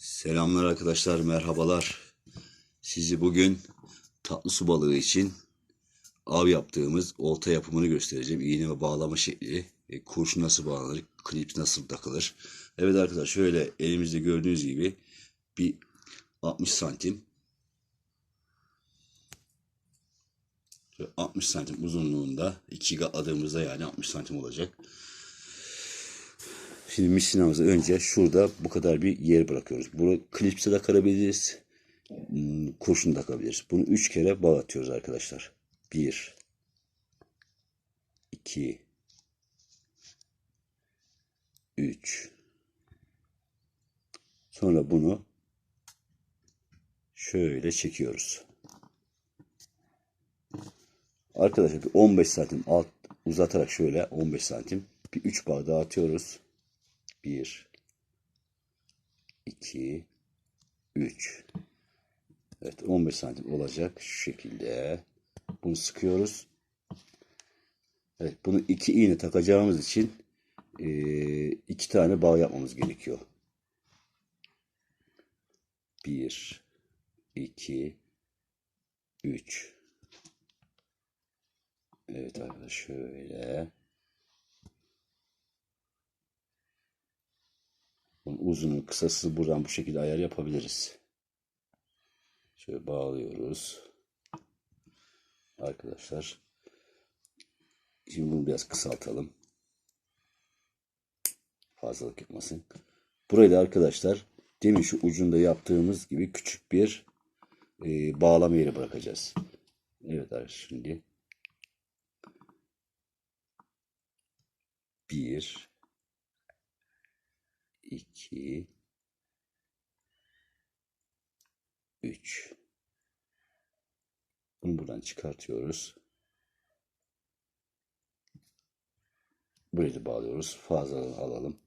Selamlar arkadaşlar, merhabalar. Sizi bugün tatlı su balığı için av yaptığımız olta yapımını göstereceğim. İğne ve bağlama şekli, e, kurşun nasıl bağlanır, klip nasıl takılır. Evet arkadaşlar şöyle elimizde gördüğünüz gibi bir 60 santim şöyle 60 santim uzunluğunda iki adımızda yani 60 santim olacak. Şimdi misinamızı önce şurada bu kadar bir yer bırakıyoruz. Bunu klipse takabiliriz. hmm, Kurşun takabiliriz. Bunu üç kere bağlatıyoruz arkadaşlar. Bir. iki, Üç. Sonra bunu şöyle çekiyoruz. Arkadaşlar bir 15 santim alt uzatarak şöyle 15 santim bir 3 bağ daha atıyoruz. 1 2 3 Evet 15 santim olacak şu şekilde. Bunu sıkıyoruz. Evet bunu iki iğne takacağımız için eee, iki tane bağ yapmamız gerekiyor. 1 2 3 Evet arkadaşlar şöyle. Bunun uzunu kısası buradan bu şekilde ayar yapabiliriz. Şöyle bağlıyoruz. Arkadaşlar. Şimdi bunu biraz kısaltalım. Fazlalık yapmasın. Burayı da arkadaşlar demin şu ucunda yaptığımız gibi küçük bir e, bağlama yeri bırakacağız. Evet arkadaşlar şimdi bir 2 3 Bunu buradan çıkartıyoruz. Burayı da bağlıyoruz. Fazlalığını alalım.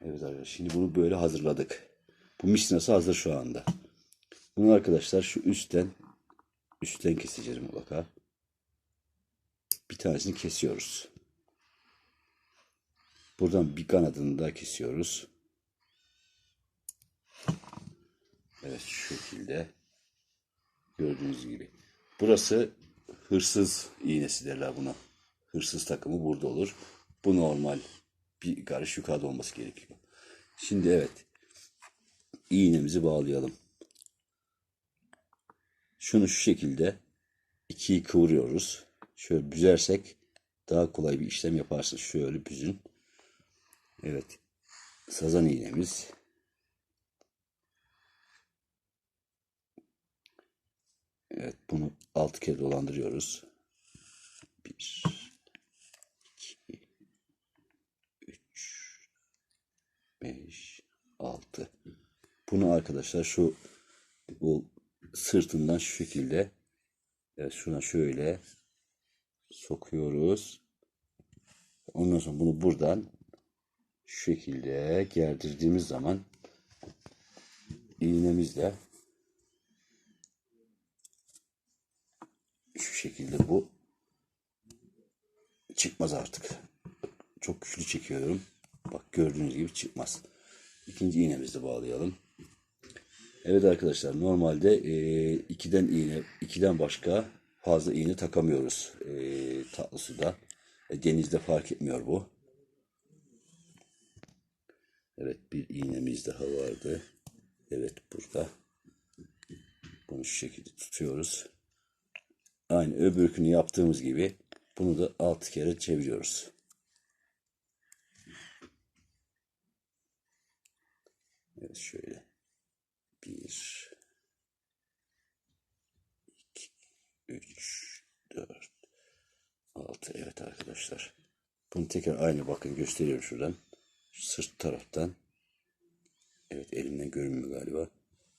Evet arkadaşlar şimdi bunu böyle hazırladık. Bu misnası hazır şu anda. Bunu arkadaşlar şu üstten üstten keseceğiz mutlaka. Bir tanesini kesiyoruz. Buradan bir kanadını da kesiyoruz. Evet şu şekilde gördüğünüz gibi. Burası hırsız iğnesi derler buna. Hırsız takımı burada olur. Bu normal bir karış yukarıda olması gerekiyor. Şimdi evet iğnemizi bağlayalım. Şunu şu şekilde ikiyi kıvırıyoruz. Şöyle büzersek daha kolay bir işlem yaparsınız. Şöyle büzün. Evet. Sazan iğnemiz. Evet bunu altı kere dolandırıyoruz. Bir, iki, üç, beş, altı. Bunu arkadaşlar şu bu sırtından şu şekilde evet şuna şöyle sokuyoruz. Ondan sonra bunu buradan şu şekilde gerdirdiğimiz zaman iğnemizle şu şekilde bu çıkmaz artık. Çok güçlü çekiyorum. Bak gördüğünüz gibi çıkmaz. İkinci iğnemizi bağlayalım. Evet arkadaşlar normalde e, ikiden iğne, ikiden başka fazla iğne takamıyoruz e, tatlı suda. E, denizde fark etmiyor bu. Evet bir iğnemiz daha vardı. Evet burada. Bunu şu şekilde tutuyoruz. Aynı öbürkünü yaptığımız gibi bunu da altı kere çeviriyoruz. Evet şöyle. Bir, iki, üç, dört, altı. Evet arkadaşlar. Bunu tekrar aynı bakın gösteriyorum şuradan. Sırt taraftan. Evet elimden görünmüyor galiba.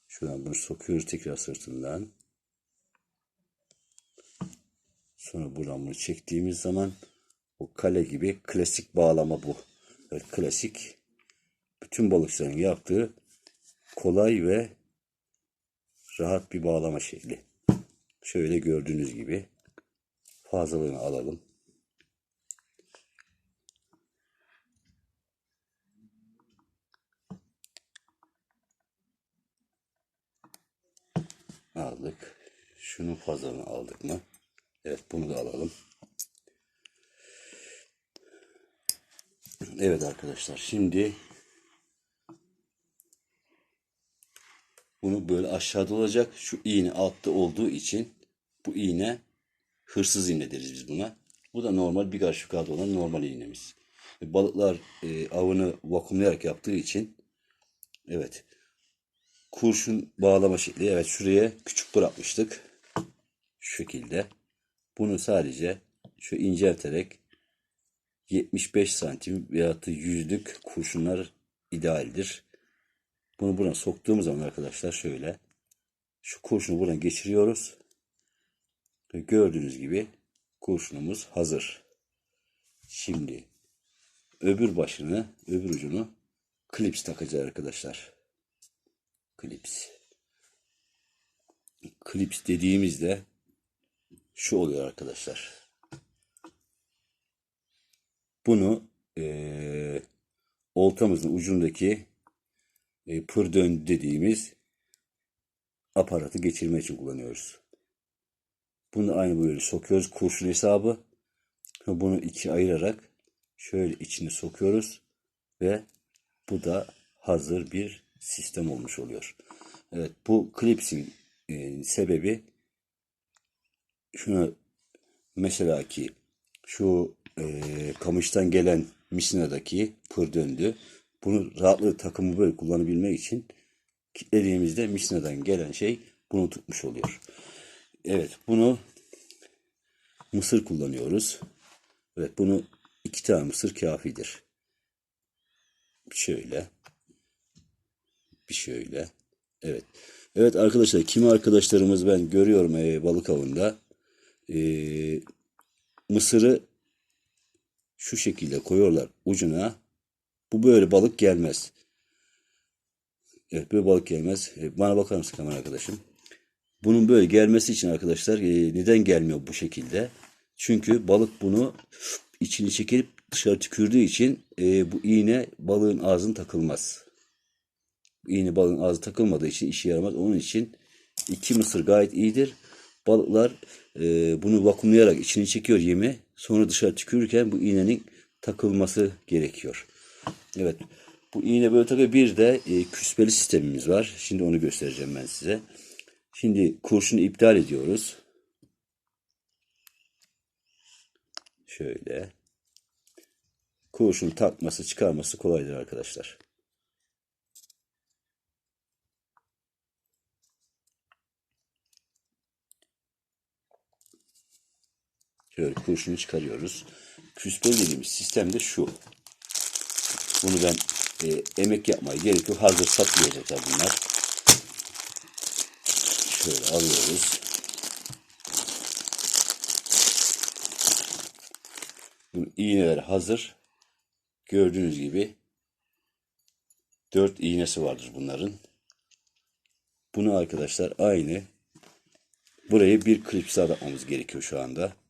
Şuradan bunu sokuyoruz tekrar sırtından. Sonra buradan bunu çektiğimiz zaman o kale gibi klasik bağlama bu. Evet, klasik bütün balıkçıların yaptığı kolay ve rahat bir bağlama şekli. Şöyle gördüğünüz gibi fazlalığını alalım. Aldık. Şunun fazlalığını aldık mı? Evet bunu da alalım. Evet arkadaşlar şimdi bunu böyle aşağıda olacak. Şu iğne altta olduğu için bu iğne hırsız iğne deriz biz buna. Bu da normal bir karış yukarıda olan normal iğnemiz. Balıklar e, avını vakumlayarak yaptığı için evet kurşun bağlama şekli evet şuraya küçük bırakmıştık. Şu şekilde. Bunu sadece şu incelterek 75 santim veya yüzlük kurşunlar idealdir. Bunu buna soktuğumuz zaman arkadaşlar şöyle şu kurşunu buradan geçiriyoruz. Ve gördüğünüz gibi kurşunumuz hazır. Şimdi öbür başını, öbür ucunu klips takacağız arkadaşlar. Klips. Klips dediğimizde şu oluyor arkadaşlar. Bunu eee oltamızın ucundaki e, pır dön dediğimiz aparatı geçirmek için kullanıyoruz. Bunu aynı böyle sokuyoruz kurşun hesabı. Bunu iki ayırarak şöyle içine sokuyoruz ve bu da hazır bir sistem olmuş oluyor. Evet bu klipsin e, sebebi şuna mesela ki şu e, kamıştan gelen misinadaki pır döndü. Bunu rahatlıkla takımı böyle kullanabilmek için kilitlediğimizde misinadan gelen şey bunu tutmuş oluyor. Evet bunu mısır kullanıyoruz. Evet bunu iki tane mısır kafidir. Şöyle. Bir şöyle. Evet. Evet arkadaşlar kimi arkadaşlarımız ben görüyorum e, balık avında e, mısırı şu şekilde koyuyorlar ucuna. Bu böyle balık gelmez. Evet böyle balık gelmez. E, bana bakar mısın kamera arkadaşım? Bunun böyle gelmesi için arkadaşlar e, neden gelmiyor bu şekilde? Çünkü balık bunu içini çekip dışarı tükürdüğü için e, bu iğne balığın ağzına takılmaz. İğne balığın ağzı takılmadığı için işe yaramaz. Onun için iki mısır gayet iyidir. Balıklar e, bunu vakumlayarak içini çekiyor yemi. Sonra dışarı tükürürken bu iğnenin takılması gerekiyor. Evet. Bu iğne böyle takıyor. Bir de e, küspeli sistemimiz var. Şimdi onu göstereceğim ben size. Şimdi kurşunu iptal ediyoruz. Şöyle. Kurşun takması çıkarması kolaydır arkadaşlar. Şöyle kurşunu çıkarıyoruz. Küspeli dediğimiz sistem de şu. Bunu ben e, emek yapmaya gerek yok. Hazır satılacaklar bunlar. Şöyle alıyoruz. Bunun iğneleri hazır. Gördüğünüz gibi dört iğnesi vardır bunların. Bunu arkadaşlar aynı buraya bir klips atmamız gerekiyor şu anda.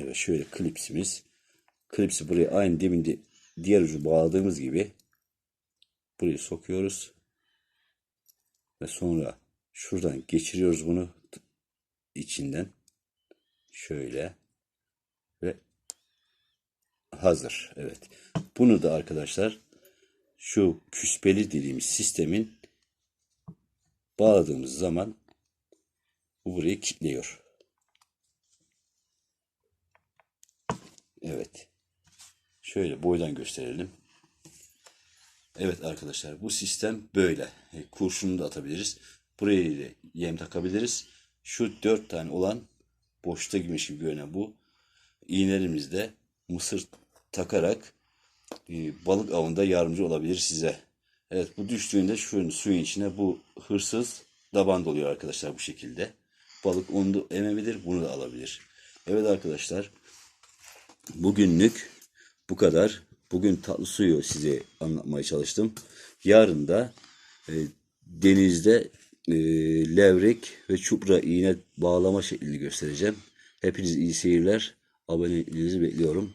Evet şöyle klipsimiz. Klipsi buraya aynı demin de diğer ucu bağladığımız gibi buraya sokuyoruz. Ve sonra şuradan geçiriyoruz bunu içinden. Şöyle ve hazır. Evet. Bunu da arkadaşlar şu küspeli dediğimiz sistemin bağladığımız zaman bu burayı kilitliyor. Evet. Şöyle boydan gösterelim. Evet arkadaşlar bu sistem böyle. E, Kurşunu da atabiliriz. Buraya da yem takabiliriz. Şu dört tane olan boşta girmiş gibi görünen bu iğnelerimizde mısır takarak e, balık avında yardımcı olabilir size. Evet bu düştüğünde şu suyun içine bu hırsız daban doluyor arkadaşlar bu şekilde. Balık onu da emebilir bunu da alabilir. Evet arkadaşlar bugünlük bu kadar. Bugün tatlı suyu size anlatmaya çalıştım. Yarın da e, denizde e, levrek ve çupra iğne bağlama şeklini göstereceğim. Hepiniz iyi seyirler. Aboneliğinizi bekliyorum.